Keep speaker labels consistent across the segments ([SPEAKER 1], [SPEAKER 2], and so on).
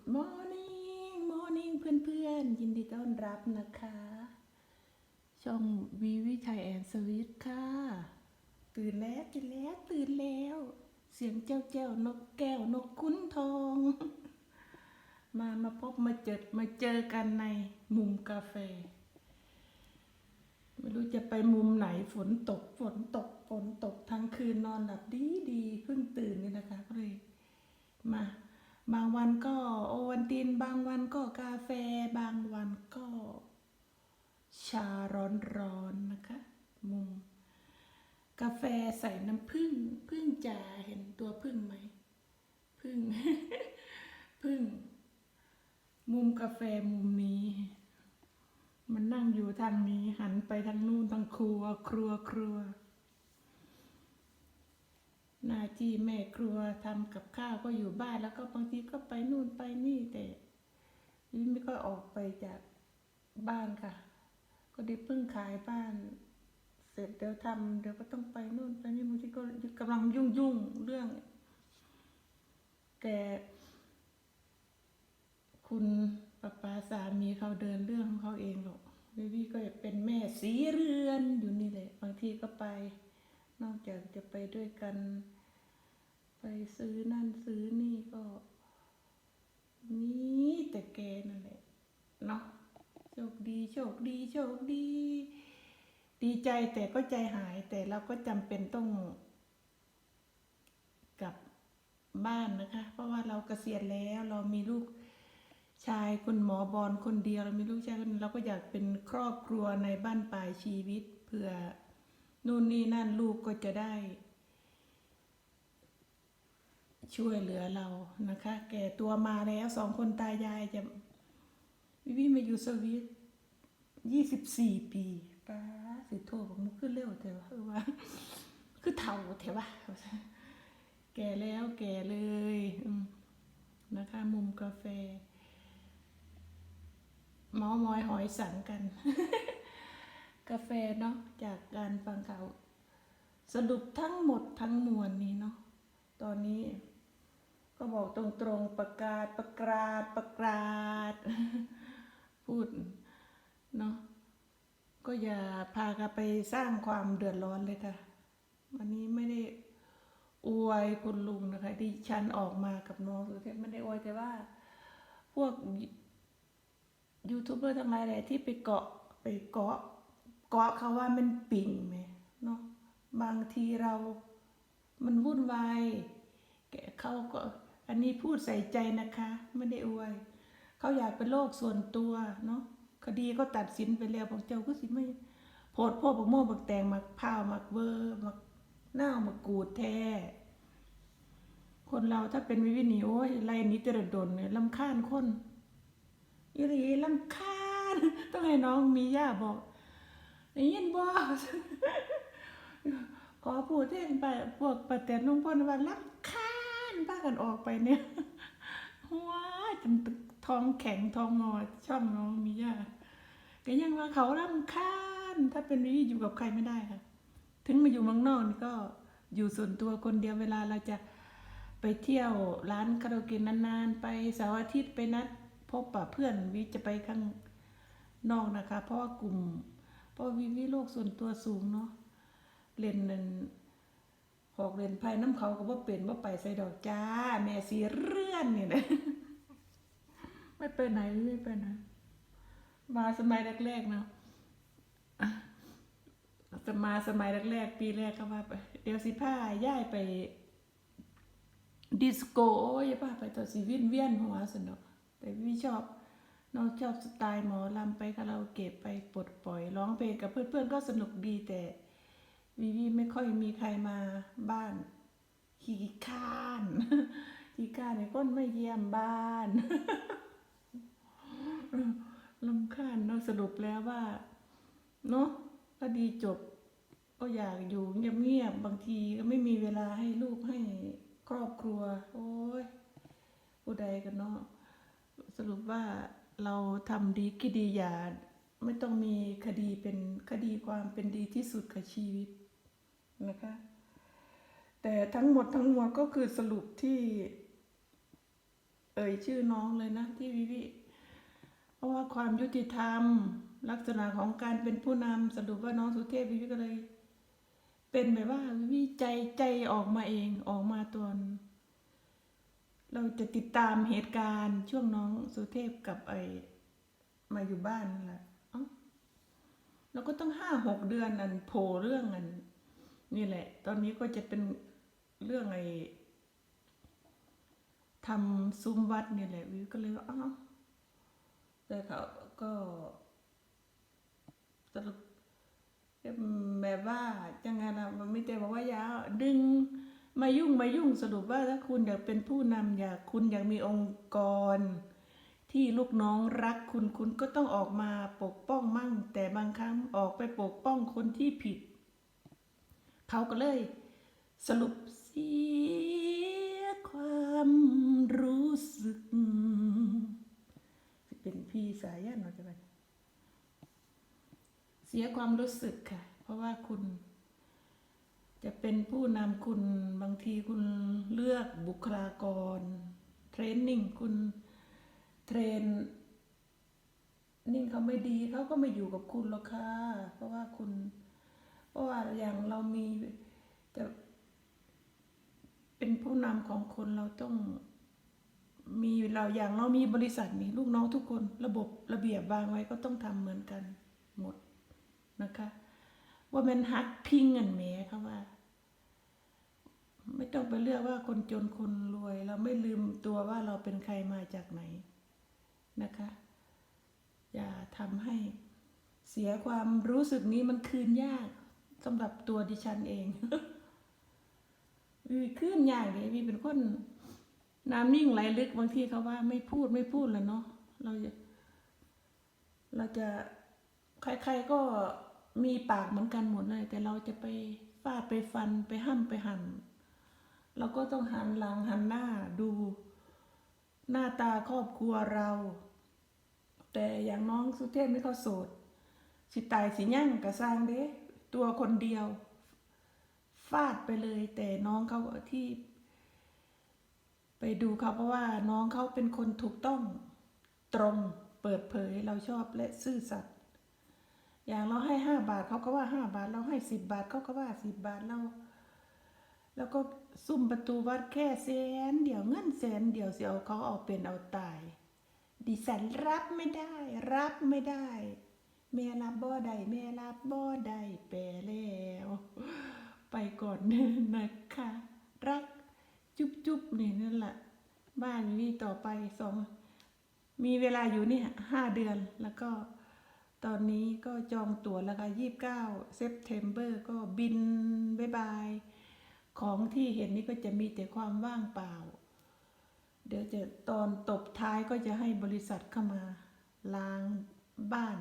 [SPEAKER 1] Good morning morning เพื่อนๆ ยินดีต้อนรับนะคะ ช่องวีวิชัยแอนสวิตค่ะ ตื่นแล้วตื่นแล้วตื่นแล้ว เสียงเจ้าเจ้านกแก้วนกคุ้นทอง มามาพบมาเจอมาเจอกันในมุมกาแฟ ไม่รู้จะไปมุมไหนฝนตกฝนตกฝนตกทั้งคืนนอนหลับดีดีเพิ่งตื่นนี่นะคะก็เลยมา บางวันก็โอวันติน บางวันก็กาแฟ บางวันก็ ชาร้อนๆนะคะ มุม กาแฟใส่น้ำผึ้งผึ้งจ่าเห็นตัวผึ้งไหมผึ้งผึ้งมุมกาแฟมุมนี้ มันนั่งอยู่ทางนี้หันไปทางนู่นทางครัว ครัวครัว หน้าที่แม่ครัวทำกับข้าวก็อยู่บ้านแล้วก็บางทีก็ไปนู่นไปนี่แต่วิไม่ก็ออกไปจากบ้านค่ะ ก็ได้เพิ่งขายบ้าน เสร็จเดี๋ยวทำเดี๋ยวก็ต้องไปนู่นไปนี่บางทีก็กำลังยุ่งยุ่งๆเรื่องแกคุณป้าป้าสามีเขาเดินเรื่องของเขาเองหรอกวิวีก็เป็นแม่สีเรือนอยู่นี่แหละ บางทีก็ไป นอกจากจะไปด้วยกัน ไปซื้อนั่นซื้อนี่ก็นี่แต่แกนั่นแหละเนาะโชคดีโชคดีโชคดี ดีใจแต่ก็ใจหายแต่เราก็จำเป็นต้องกลับบ้านนะคะ เพราะว่าเราเกษียณแล้วเรามีลูกชายคุณหมอบอลคนเดียวเรามีลูกชายคนเราก็อยากเป็นครอบครัวในบ้านปลายชีวิตเพื่อ นู่นนี่นั่นลูกก็จะได้ ช่วยเหลือเรานะคะ แก่ตัวมาแล้วสองคนตายายจะวิวิมาอยู่สวิตยี่สิบสี่ปีป้าสิโทษผมขึ้นเร็วเถอะคือว่า คือเท่าเถอะวะแก่แล้วแก่เลยนะคะ มุมกาแฟ เมาส์มอยหอยสังกัน กาแฟเนาะจากการฟังข่าวสรุปทั้งหมดทั้งมวลนี้เนาะตอนนี้ ก็บอกตรงๆประกาศประกาศประกาศพูดเนาะก็อย่าพากันไปสร้างความเดือดร้อนเลยค่ะ วันนี้ไม่ได้อวยคุณลุงนะคะที่ฉันออกมากับน้องสุเทพไม่ได้อวยแต่ว่า พวกยูทูบเบอร์ทั้งหลายแหละที่ไปเกาะไปเกาะ เกาะเขาว่ามันปิ่งไหมเนาะบางทีเรา มันวุ่นวายแกเขาก็อันนี้พูดใส่ใจนะคะ ไม่ได้อวย เขาอยากเป็นโลกส่วนตัวเนาะคดีก็ตัดสินไปแล้วพวกเจ้าก็สิไม่โพดพ่อบักโม่บักแตงมักพร้าวมักเบอร์มักหน้าวมักกูดแท้ คนเราถ้าเป็นวิวินีโอ้ยไรนี้จะระดนเนี่ยลำคาญคนอีหลีลำคาญต้องให้น้องมีย่าบอก ได้ยินบ่ขอพูดเท่นไปพวกประเตนลุงพลว่าลำคาญพากันออกไปเนี่ยว้าจนตึกทองแข็งทองงอช่องน้องมีย่าก็ยังว่าเขาลำคาญถ้าเป็นวิอยู่กับใครไม่ได้ค่ะ ถึงมาอยู่เมืองนอกนี่ก็อยู่ส่วนตัวคนเดียวเวลาเราจะไปเที่ยวร้านคาราโอเกะนานๆ ไปเสาร์อาทิตย์ไปนัด พบปะเพื่อนวิจะไปข้างนอกนะคะ เพราะว่ากลุ่ม พราะวิวิโลกส่วนตัวสูงเนาะเล่นนั่นหอกเล่นไพ่น้ำเขาก็บ่เป็นบ่ไปใส่ดอกจ้า แม่สีเรื่อนนี่นะไม่ไปไหนไม่ไปไหนมาสมัยแรกๆเนาะจะมาสมัยแรกๆปีแรกก็ว่าไปเดี๋ยวสิผ้าย่ายไป ดิสโก้ยป้าไปต่อสิวินเวียนหัวสนุกแต่พี่ชอบ น้องชอบสไตล์หมอลำไปคาราโอเกะไปปลดปล่อยร้องเพลงกับเพื่อนๆก็สนุกดีแต่วิวีไม่ค่อยมีใครมาบ้านขี้ข้านขี้ข้านเนี่ยก้นไม่เยี่ยมบ้านลำคาญเนาะสรุปแล้วว่าเนาะก็ดีจบ ก็อยากอยู่เงียบๆบางทีก็ไม่มีเวลาให้ลูกให้ครอบครัว โอ้ยผู้ใดกันเนาะสรุปว่า เราทำดีกี่ดีอย่าไม่ต้องมีคดีเป็นคดีความเป็นดีที่สุดกับชีวิตนะคะ แต่ทั้งหมดทั้งมวลก็คือสรุปที่เออ่ยชื่อน้องเลยนะที่วิวิเพราะว่าความยุติธรรมลักษณะของการเป็นผู้นำสรุปว่าน้องสุเทพวิวิก็เลย เป็นแบบว่าวิวิใจใจออกมาเองออกมาตอน เราจะติดตามเหตุการณ์ช่วงน้องสุเทพกับไอมาอยู่บ้านนั่นแหละเราก็ต้องห้าหกเดือนอันโผล่เรื่องอันนี่แหละ ตอนนี้ก็จะเป็นเรื่องไอทำซุ้มวัดนี่แหละวิวก็เลยว่าอ้าวแต่เขาก็สรุปแบบว่าจังไงนะมันไม่แต่บอกว่าย่าดึง มายุ่งมายุ่งสรุปว่าถ้าคุณอยากเป็นผู้นำอยากคุณอยากมีองค์กร ที่ลูกน้องรักคุณคุณก็ต้องออกมาปกป้องมั่ง แต่บางครั้งออกไปปกป้องคนที่ผิดเขาก็เลย สรุปเสียความรู้สึกเป็นพี่สายันเนาจะไปเสียความรู้สึกค่ะ เพราะว่าคุณ จะเป็นผู้นำคุณบางทีคุณเลือกบุคลากร เทรนนิ่งคุณเทรนนิ่งเขาไม่ดีเขาก็ไม่อยู่กับคุณหรอกค่ะ เพราะว่าคุณ เพราะว่าอย่างเรามีจะเป็นผู้นำของคนเราต้องมีเราอย่างเรามีบริษัทนี่ลูกน้องทุกคน ระบบระเบียบวางไว้ก็ต้องทำเหมือนกันหมดนะคะ ว่ามันฮักพิงเงินแหมเขาว่า ไม่ต้องไปเลือกว่าคนจนคนรวย เราไม่ลืมตัวว่าเราเป็นใครมาจากไหนนะคะ อย่าทำให้เสียความรู้สึกนี้มันคืนยากสำหรับตัวดิฉันเองวีคืนยากเลยวีเป็นคนน้ำนิ่งไหลลึกบางทีเขาว่าไม่พูดไม่พูดแล้วเนาะเราจะเราจะใครๆก็ มีปากเหมือนกันหมดเลย แต่เราจะไปฟาดไปฟันไปห้ำไปหันเราก็ต้องหันหลังหันหน้าดู หน้าตาครอบครัวเรา แต่อย่างน้องสุเทพไม่เขาโสด สิตายสิยั่งกะสร้างเด้ตัวคนเดียว ฟาดไปเลย แต่น้องเขาที่ ไปดูเขาเพราะว่าน้องเขาเป็นคนถูกต้องตรงเปิดเผยเราชอบและซื่อสัตย์ อย่างเราให้ห้าบาทเขาก็ว่าห้าบาท เราให้สิบบาทเขาก็ว่าสิบบาทเรา แล้วก็ซุ่มประตูวัดแค่แสนเดี๋ยวเงินแสนเดี๋ยวเสียเขาเอาเป็นเอาตาย ดิฉันรับไม่ได้ รับไม่ได้ แม่รับบ่ได้แม่รับบ่ได้แปลแล้ว ไปก่อนนะคะ รักจุ๊บจุ๊บนี่นั่นแหละบ้านนี้ต่อไปสองมีเวลาอยู่นี่ห้าเดือนแล้วก็ ตอนนี้ก็จองตั๋วแล้วค่ะยี่สิบเก้าเซปเทมเบอร์ก็บินบายบาย ของที่เห็นนี่ก็จะมีแต่ความว่างเปล่า เดี๋ยวจะตอนตบท้ายก็จะให้บริษัทเข้ามาล้างบ้าน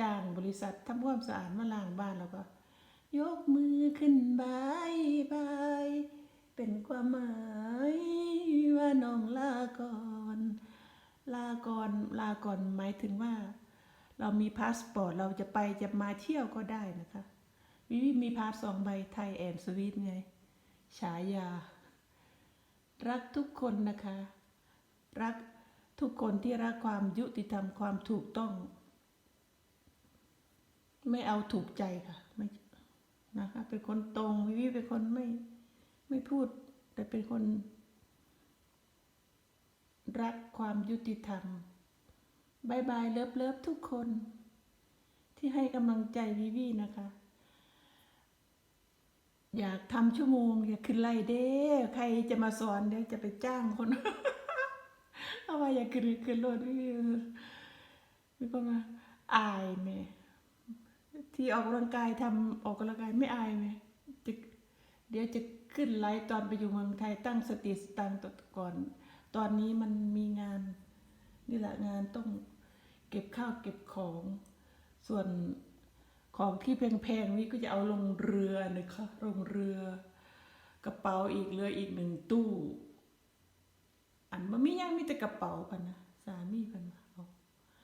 [SPEAKER 1] จ้างบริษัททำความสะอาดมาล้างบ้านแล้วก็ ยกมือขึ้นบายบายเป็นความหมายว่าน้องลาก่อน ลาก่อนลาก่อนหมายถึงว่า เรามีพาสปอร์ตเราจะไปจะมาเที่ยวก็ได้นะคะวิวิมีพาสสองใบไทยแอนด์สวีทไงฉายา รักทุกคนนะคะ รักทุกคนที่รักความยุติธรรมความถูกต้อง ไม่เอาถูกใจค่ะไม่นะคะเป็นคนตรงวิวิเป็นคนไม่ไม่พูด แต่เป็นคน รักความยุติธรรม บายบายเลิฟเลิฟทุกคน ที่ให้กำลังใจวิวีนะคะ อยากทำชั่วโมง อยากขึ้นไล่เด้ใครจะมาสอนเดี๋ยวจะไปจ้างคน เอาว่าอยากขึ้นขึ้นรถวิวีมีคนมาอายไหมที่ออกกำลังกายทำออกกำลังกายไม่อายไหมจะเดี๋ยวจะขึ้นไลฟ์ตอนไปอยู่เมืองไทยตั้งสติสตังค์ก่อน ตอนนี้มันมีงานนี่แหละงานต้อง เก็บข้าวเก็บของ ส่วนของที่แพงๆนี่ก็จะเอาลงเรือนะคะลงเรือกระเป๋าอีกเรืออีกหนึ่งตู้ อันมันไม่ยังมีแต่กระเป๋าพันนะสามีพันมา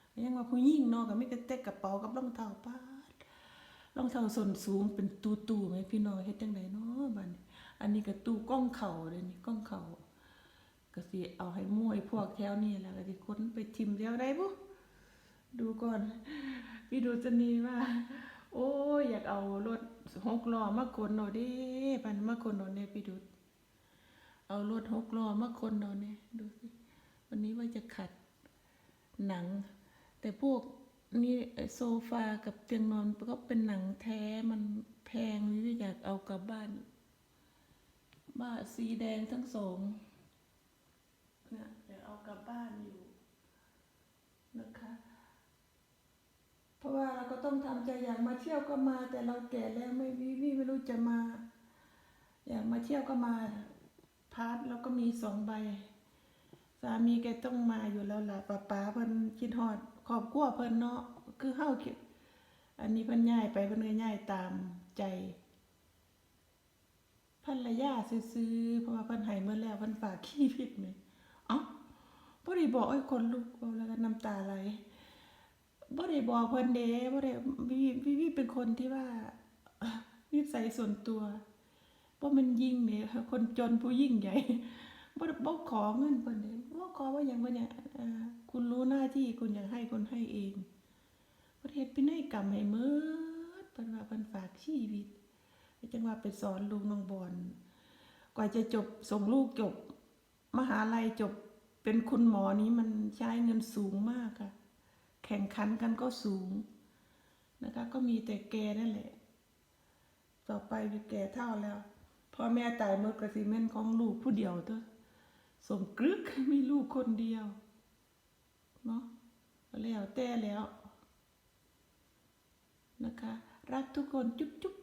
[SPEAKER 1] เอายังว่าผู้หญิงนาะก็ไม่แต่กระเป๋ากับรองเท้าป้าดรองเท้าส้นสูงเป็นตู้ๆไหมพี่น้อยเฮ็ดจังไดเนาะบัดนี้อันนี้ก็ตู้ก้องเข่าเลยนี่ก้องเข่าก็สิเอาให้มู่ไอ้พวกแถวนี้แหละก็สิค้นไปทิมแถวใดบุ ดูก่อนพี่ดูจะนีว่า โอ้ยอยากเอารถหกล้อมาขนเอาเด้ปันมาขนเอาเนี่ยพี่ดูเอารถหกล้อมาขนเอาเนี่ยดูสิวันนี้ว่าจะขัดหนัง แต่พวกนี่โซฟากับเตียงนอนก็เป็นหนังแท้มันแพงวิวอยากเอากลับบ้าน บ้านสีแดงทั้งสองเนี่ยอยากเอากลับบ้านอยู่นะคะ ราะว่าเราก็ต้องทำใจอยากมาเที่ยวก็มา แต่เราแก่แล้วไม่วิวิไม่รู้จะมา อยากมาเที่ยวก็มาพาร์ทแล้วก็มีสองใบ สามีแกต้องมาอยู่แล้วล่ะป้าป๋าเพิ่นคิดฮอดครอบครัวเพิ่นเนาะคือเฮาคิดอันนี้เพิ่นย้ายไปเพิ่นก็ย้ายตามใจภรรยาซื้อเพราะว่าเพิ่นให้เมื่อแล้วเพิ่นฝากขี้ผิดไหมเอ้าบ่ได้บอกไอ้คนลุกเอาแล้วก็น้ำตาไหล บ่ได้บอกเพิ่นเด้บ่ได้วิวิวิเป็นคนที่ว่านิสัยส่วนตัวบ่แมันยิ่งเนี่ยคนจนผู้ยิ่งใหญ่บ่บ่ขอเงินเพิ่นเด้บ่ขอว่าหยังเพิ่เนี่ยคุณรู้หน้าที่คุณอยากให้คนให้เองประเทศพินัยกรรมให้หมดเพิ่นว่าเพิ่นฝากชีวิตจังว่าไปสอนลูกน้องบอนกว่าจะจบส่งลูกจบ มหาลัยจบเป็นคุณหมอนี้มันใช้เงินสูงมากค่ะ แข่งขันกันก็สูงนะคะ ก็มีแต่แกนั่นแหละ ต่อไปแก่เท่าแล้วพ่อแม่ตายเมื่อกระสิเม่นของลูกผู้เดียวเถอะสมกรึกมีลูกคนเดียวเนาะแล้วแต่แล้วนะคะ รักทุกคนจุ๊บจุ๊บ